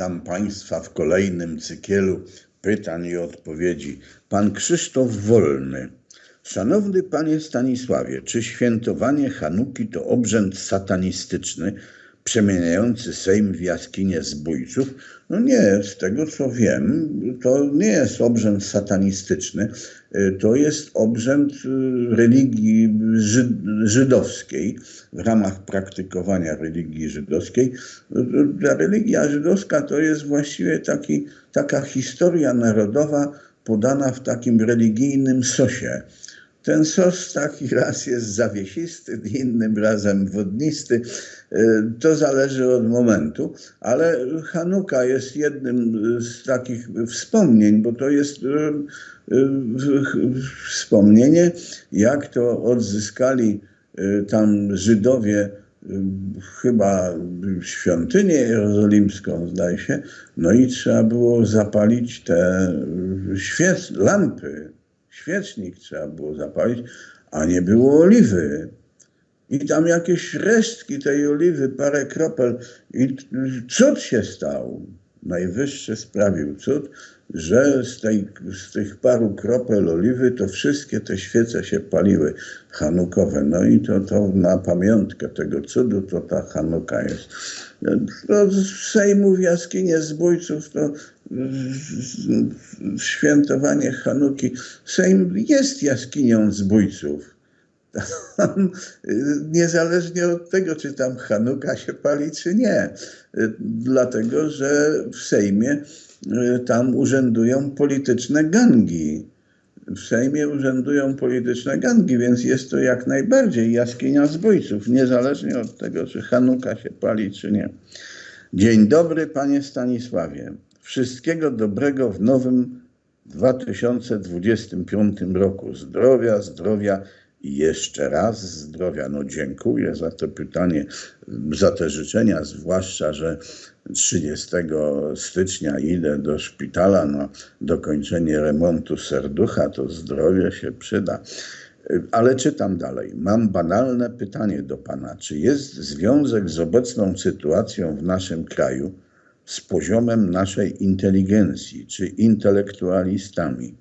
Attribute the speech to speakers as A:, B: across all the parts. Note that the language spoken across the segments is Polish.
A: Witam Państwa w kolejnym cykielu pytań i odpowiedzi. Pan Krzysztof Wolny. Szanowny Panie Stanisławie, czy świętowanie Hanuki to obrzęd satanistyczny, przemieniający Sejm w jaskinię zbójców? No nie, z tego co wiem, to nie jest obrzęd satanistyczny, y, to jest obrzęd y, religii żydowskiej, w ramach praktykowania religii żydowskiej. Ta religia żydowska to jest właściwie taki, taka historia narodowa podana w takim religijnym sosie. Ten sos taki raz jest zawiesisty, innym razem wodnisty. E, to zależy od momentu, ale Hanuka jest jednym z takich wspomnień, bo to jest e, e, wspomnienie, jak to odzyskali tam Żydowie chyba świątynię jerozolimską, zdaje się, no i trzeba było zapalić te świec, lampy świecznik trzeba było zapalić, a nie było oliwy. I tam jakieś resztki tej oliwy, parę kropel. I cud się stał. Najwyższy sprawił cud, że z, tej, z tych paru kropel oliwy to wszystkie te świece się paliły hanukowe. No i to, to na pamiątkę tego cudu to ta hanuka jest. No, z Sejmu w jaskinie zbójców to świętowanie Hanuki. Sejm jest jaskinią zbójców. niezależnie od tego, czy tam Hanuka się pali, czy nie. Dlatego, że w Sejmie y, tam urzędują polityczne gangi. W Sejmie urzędują polityczne gangi, więc jest to jak najbardziej jaskinia zbójców, niezależnie od tego, czy Hanuka się pali, czy nie. Dzień dobry, panie Stanisławie. Wszystkiego dobrego w nowym 2025 roku. Zdrowia, zdrowia i jeszcze raz zdrowia. No dziękuję za to pytanie, za te życzenia, zwłaszcza, że 30 stycznia idę do szpitala na dokończenie remontu serducha, to zdrowie się przyda. Ale czytam dalej. Mam banalne pytanie do Pana. Czy jest związek z obecną sytuacją w naszym kraju, z poziomem naszej inteligencji czy intelektualistami?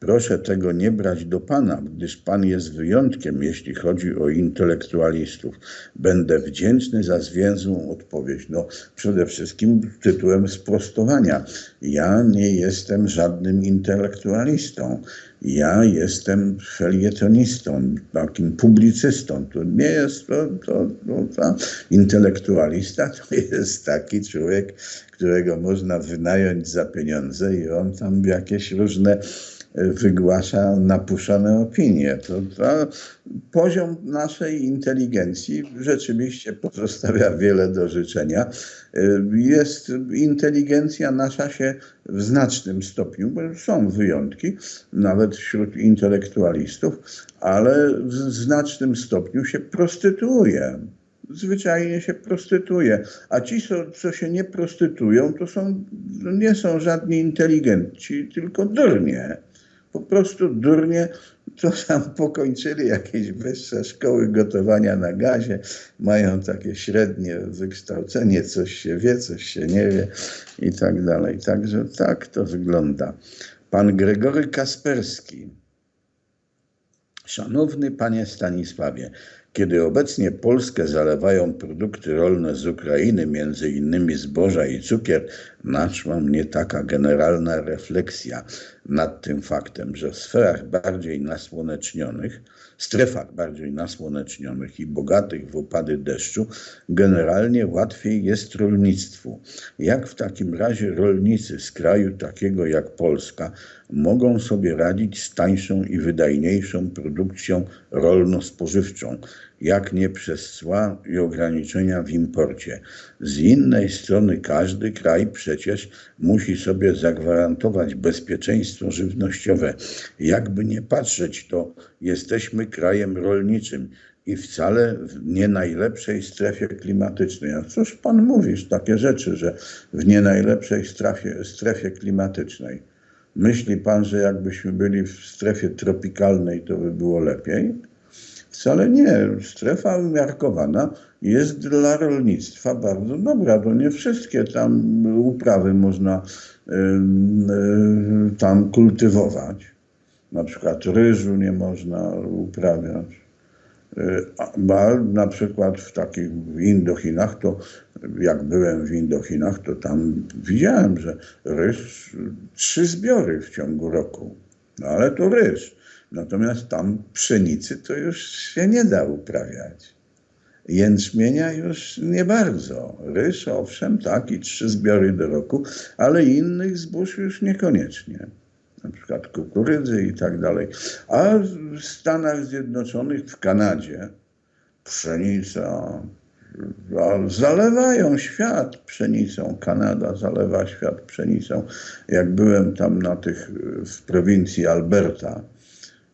A: Proszę tego nie brać do Pana, gdyż Pan jest wyjątkiem, jeśli chodzi o intelektualistów. Będę wdzięczny za zwięzłą odpowiedź. No, przede wszystkim tytułem sprostowania. Ja nie jestem żadnym intelektualistą. Ja jestem felietonistą, takim publicystą. To nie jest to, to, to, to intelektualista, to jest taki człowiek, którego można wynająć za pieniądze i on tam jakieś różne wygłasza napuszane opinie. To, to poziom naszej inteligencji rzeczywiście pozostawia wiele do życzenia. Jest inteligencja nasza się w znacznym stopniu, bo są wyjątki, nawet wśród intelektualistów, ale w znacznym stopniu się prostytuuje zwyczajnie się prostytuje. A ci, co, co się nie prostytują, to są, nie są żadni inteligenci, tylko durnie po prostu durnie to tam pokończyli jakieś wyższe szkoły gotowania na gazie, mają takie średnie wykształcenie, coś się wie, coś się nie wie i tak dalej. Także tak to wygląda. Pan Gregory Kasperski. Szanowny panie Stanisławie, kiedy obecnie Polskę zalewają produkty rolne z Ukrainy, między innymi zboża i cukier, naszła mnie taka generalna refleksja nad tym faktem, że w sferach bardziej nasłonecznionych, strefach bardziej nasłonecznionych i bogatych w opady deszczu, generalnie łatwiej jest rolnictwu. Jak w takim razie rolnicy z kraju takiego jak Polska mogą sobie radzić z tańszą i wydajniejszą produkcją rolno-spożywczą, jak nie przez cła i ograniczenia w imporcie. Z innej strony każdy kraj przecież musi sobie zagwarantować bezpieczeństwo żywnościowe. Jakby nie patrzeć, to jesteśmy krajem rolniczym i wcale w nie najlepszej strefie klimatycznej. A cóż pan mówisz takie rzeczy, że w nie najlepszej strefie, strefie klimatycznej? Myśli pan, że jakbyśmy byli w strefie tropikalnej, to by było lepiej? Wcale nie. Strefa umiarkowana jest dla rolnictwa bardzo dobra. To nie wszystkie tam uprawy można y, y, tam kultywować. Na przykład ryżu nie można uprawiać. A a na przykład w takich Indochinach, to jak byłem w Indochinach, to tam widziałem, że ryż trzy zbiory w ciągu roku. No ale to ryż. Natomiast tam pszenicy to już się nie da uprawiać. Jęczmienia już nie bardzo. Ryż owszem, tak, i trzy zbiory do roku, ale innych zbóż już niekoniecznie. Na przykład kukurydzy i tak dalej. A w Stanach Zjednoczonych, w Kanadzie, pszenica, zalewają świat pszenicą. Kanada zalewa świat pszenicą. Jak byłem tam na tych, w prowincji Alberta,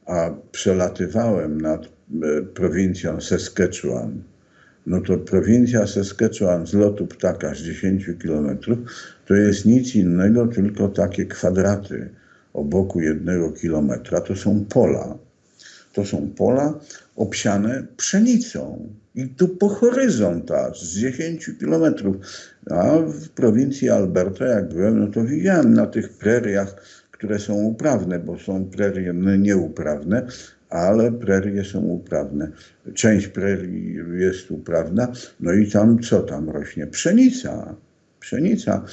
A: a przelatywałem nad e, prowincją Saskatchewan, no to prowincja Saskatchewan z lotu ptaka z 10 kilometrów to jest nic innego, tylko takie kwadraty o boku jednego kilometra. To są pola. To są pola obsiane pszenicą. I tu po horyzont aż z 10 kilometrów. A w prowincji Alberta, jak byłem, no to widziałem na tych preriach, które są uprawne, bo są prerie nieuprawne, ale prerie są uprawne. Część prerii jest uprawna, no i tam co tam rośnie? Pszenica. Pszenica.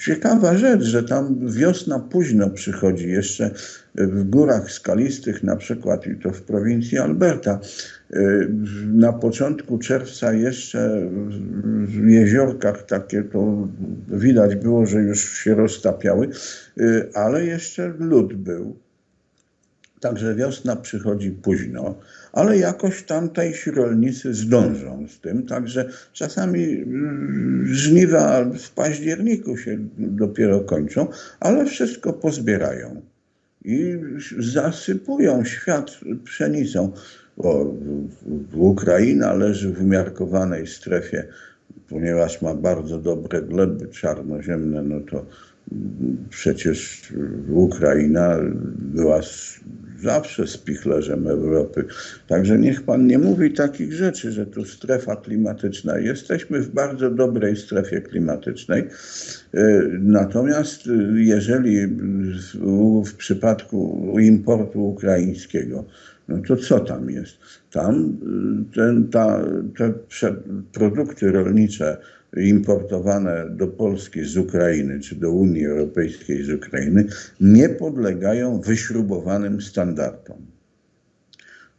A: Ciekawa rzecz, że tam wiosna późno przychodzi, jeszcze w górach skalistych, na przykład i to w prowincji Alberta. Na początku czerwca jeszcze w jeziorkach takie to widać było, że już się roztapiały, ale jeszcze lód był. Także wiosna przychodzi późno, ale jakoś tamtejsi rolnicy zdążą z tym, także czasami mm, żniwa w październiku się dopiero kończą, ale wszystko pozbierają i zasypują świat pszenicą. O, Ukraina leży w umiarkowanej strefie, ponieważ ma bardzo dobre gleby czarnoziemne, no to przecież Ukraina była zawsze spichlerzem Europy. Także niech pan nie mówi takich rzeczy, że tu strefa klimatyczna. Jesteśmy w bardzo dobrej strefie klimatycznej. Natomiast jeżeli w przypadku importu ukraińskiego, no to co tam jest? Tam ten, ta, te produkty rolnicze importowane do Polski z Ukrainy czy do Unii Europejskiej z Ukrainy nie podlegają wyśrubowanym standardom.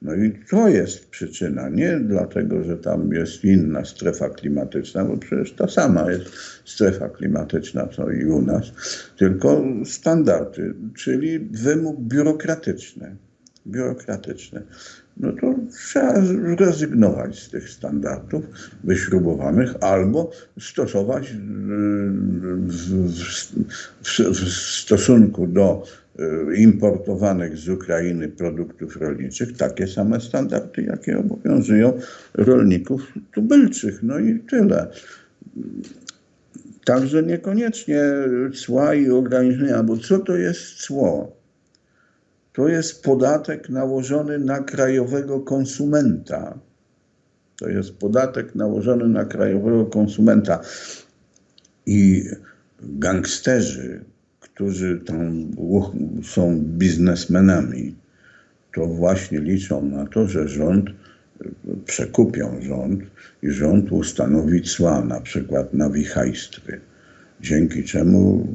A: No i to jest przyczyna, nie dlatego, że tam jest inna strefa klimatyczna, bo przecież ta sama jest strefa klimatyczna, co i u nas, tylko standardy, czyli wymóg biurokratyczny. Biurokratyczny no to trzeba zrezygnować z tych standardów wyśrubowanych albo stosować w, w, stosunku do e, importowanych z Ukrainy produktów rolniczych takie same standardy, jakie obowiązują rolników tubylczych. No i tyle. Także niekoniecznie cła i ograniczenia, bo co to jest cło? To jest podatek nałożony na krajowego konsumenta. To jest podatek nałożony na krajowego konsumenta. I gangsterzy, którzy tam są biznesmenami, to właśnie liczą na to, że rząd przekupią rząd i rząd ustanowi cła, na przykład na wichajstry dzięki czemu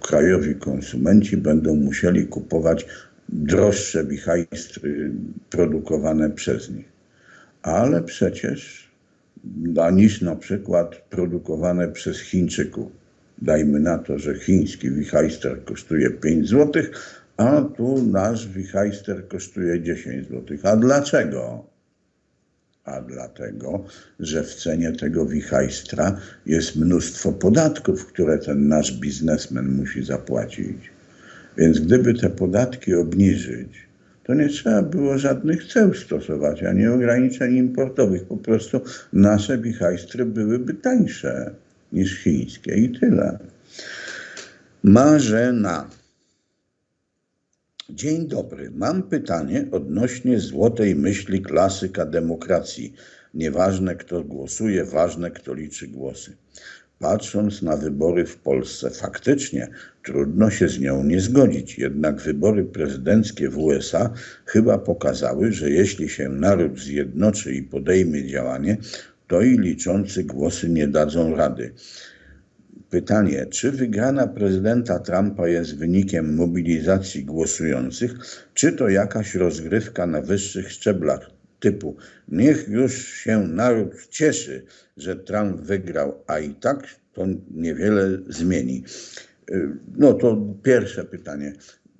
A: krajowi konsumenci będą musieli kupować droższe wichajstry produkowane przez nich. Ale przecież a niż na przykład produkowane przez Chińczyków. Dajmy na to, że chiński wichajster kosztuje 5 zł, a tu nasz wichajster kosztuje 10 zł. A dlaczego? A dlatego, że w cenie tego wichajstra jest mnóstwo podatków, które ten nasz biznesmen musi zapłacić. Więc gdyby te podatki obniżyć, to nie trzeba było żadnych ceł stosować, ani ograniczeń importowych. Po prostu nasze wichajstry byłyby tańsze niż chińskie i tyle. Marzena. Dzień dobry. Mam pytanie odnośnie złotej myśli klasyka demokracji. Nieważne kto głosuje, ważne kto liczy głosy. Patrząc na wybory w Polsce, faktycznie trudno się z nią nie zgodzić. Jednak wybory prezydenckie w USA chyba pokazały, że jeśli się naród zjednoczy i podejmie działanie, to i liczący głosy nie dadzą rady. Pytanie, czy wygrana prezydenta Trumpa jest wynikiem mobilizacji głosujących, czy to jakaś rozgrywka na wyższych szczeblach typu niech już się naród cieszy, że Trump wygrał, a i tak to niewiele zmieni. No to pierwsze pytanie.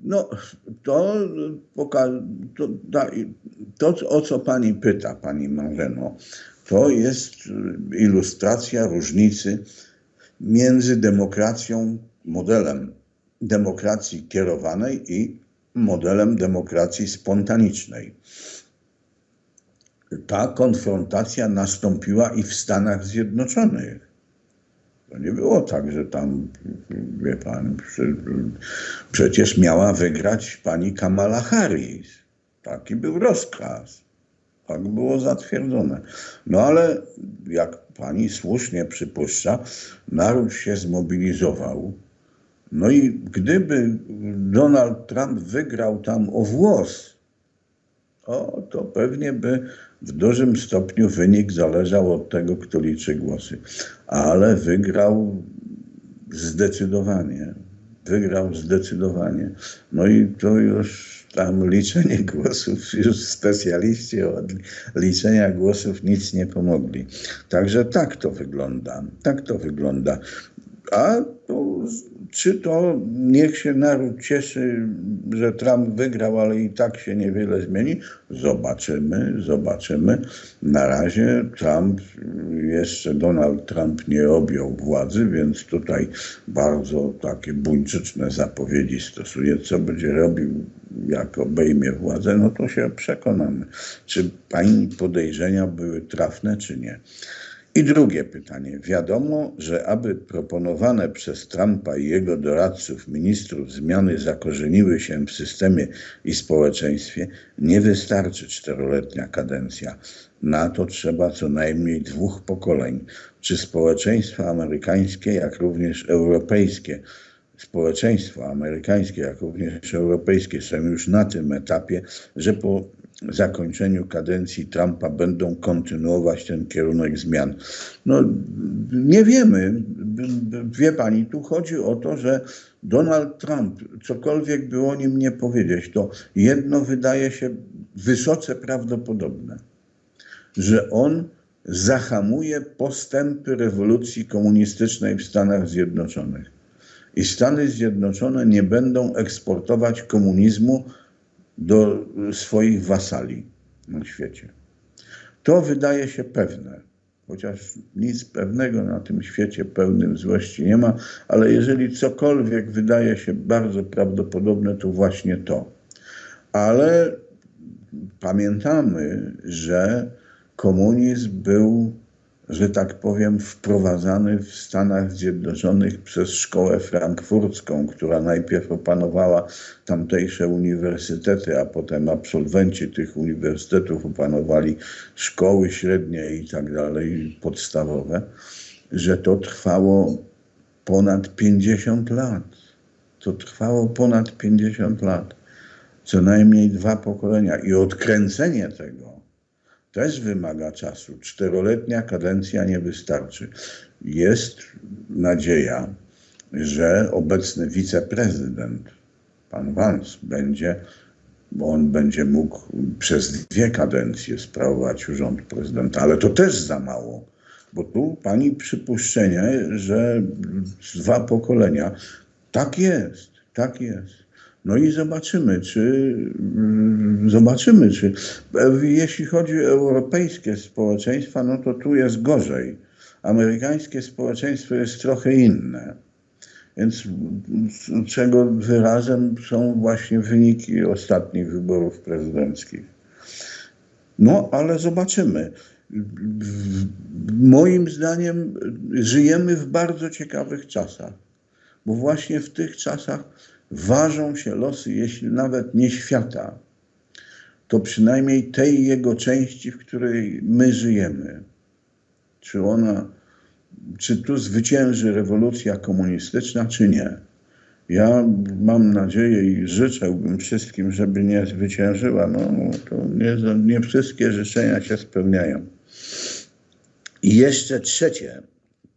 A: No to, to, to, o co pani pyta, pani Marzeno, to jest ilustracja różnicy między demokracją, modelem demokracji kierowanej i modelem demokracji spontanicznej. Ta konfrontacja nastąpiła i w Stanach Zjednoczonych. To nie było tak, że tam, wie pan, przecież miała wygrać pani Kamala Harris. Taki był rozkaz. Tak było zatwierdzone. No ale jak pani słusznie przypuszcza, naród się zmobilizował. No i gdyby Donald Trump wygrał tam o włos, o, to pewnie by w dużym stopniu wynik zależał od tego, kto liczy głosy. Ale wygrał zdecydowanie. Wygrał zdecydowanie. No i to już tam liczenie głosów, już specjaliści od liczenia głosów nic nie pomogli. Także tak to wygląda. Tak to wygląda. A to, czy to niech się naród cieszy, że Trump wygrał, ale i tak się niewiele zmieni? Zobaczymy, zobaczymy. Na razie Trump, jeszcze Donald Trump nie objął władzy, więc tutaj bardzo takie buńczyczne zapowiedzi stosuje. Co będzie robił, jak obejmie władzę, no to się przekonamy, czy pani podejrzenia były trafne, czy nie. I drugie pytanie. Wiadomo, że aby proponowane przez Trumpa i jego doradców, ministrów zmiany zakorzeniły się w systemie i społeczeństwie, nie wystarczy czteroletnia kadencja. Na to trzeba co najmniej dwóch pokoleń, czy społeczeństwo amerykańskie, jak również europejskie. Społeczeństwo amerykańskie, jak również europejskie są już na tym etapie, że po zakończeniu kadencji Trumpa będą kontynuować ten kierunek zmian. No, nie wiemy. Wie pani, tu chodzi o to, że Donald Trump, cokolwiek by o nim nie powiedzieć, to jedno wydaje się wysoce prawdopodobne, że on zahamuje postępy rewolucji komunistycznej w Stanach Zjednoczonych. I Stany Zjednoczone nie będą eksportować komunizmu do swoich wasali na świecie. To wydaje się pewne, chociaż nic pewnego na tym świecie pełnym złości nie ma, ale jeżeli cokolwiek wydaje się bardzo prawdopodobne, to właśnie to. Ale pamiętamy, że komunizm był że tak powiem, wprowadzany w Stanach Zjednoczonych przez szkołę frankfurcką, która najpierw opanowała tamtejsze uniwersytety, a potem absolwenci tych uniwersytetów opanowali szkoły średnie i tak dalej, podstawowe, że to trwało ponad 50 lat. To trwało ponad 50 lat. Co najmniej dwa pokolenia. I odkręcenie tego też wymaga czasu. Czteroletnia kadencja nie wystarczy. Jest nadzieja, że obecny wiceprezydent, pan Vance, będzie, bo on będzie mógł przez dwie kadencje sprawować urząd prezydenta, ale to też za mało. Bo tu pani przypuszczenie, że dwa pokolenia. Tak jest, tak jest. No i zobaczymy, czy mm, zobaczymy, czy jeśli chodzi o europejskie społeczeństwa, no to tu jest gorzej. Amerykańskie społeczeństwo jest trochę inne. Więc czego wyrazem są właśnie wyniki ostatnich wyborów prezydenckich. No, ale zobaczymy. Moim zdaniem żyjemy w bardzo ciekawych czasach, bo właśnie w tych czasach ważą się losy, jeśli nawet nie świata, to przynajmniej tej jego części, w której my żyjemy. Czy ona, czy tu zwycięży rewolucja komunistyczna, czy nie? Ja mam nadzieję i życzałbym wszystkim, żeby nie zwyciężyła. No, to nie, nie wszystkie życzenia się spełniają. I jeszcze trzecie,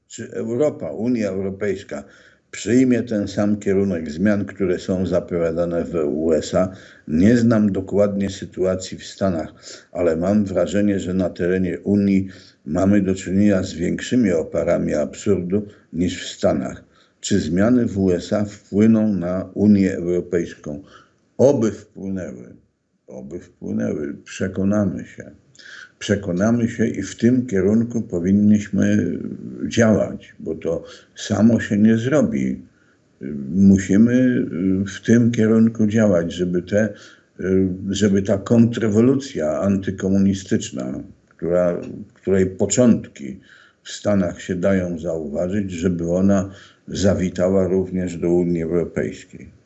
A: czy Europa, Unia Europejska przyjmie ten sam kierunek zmian, które są zapowiadane w USA. Nie znam dokładnie sytuacji w Stanach, ale mam wrażenie, że na terenie Unii mamy do czynienia z większymi oparami absurdu niż w Stanach. Czy zmiany w USA wpłyną na Unię Europejską? Oby wpłynęły, oby wpłynęły, przekonamy się przekonamy się i w tym kierunku powinniśmy działać, bo to samo się nie zrobi. Musimy w tym kierunku działać, żeby, te, żeby ta kontrrewolucja antykomunistyczna, która, której początki w Stanach się dają zauważyć, żeby ona zawitała również do Unii Europejskiej.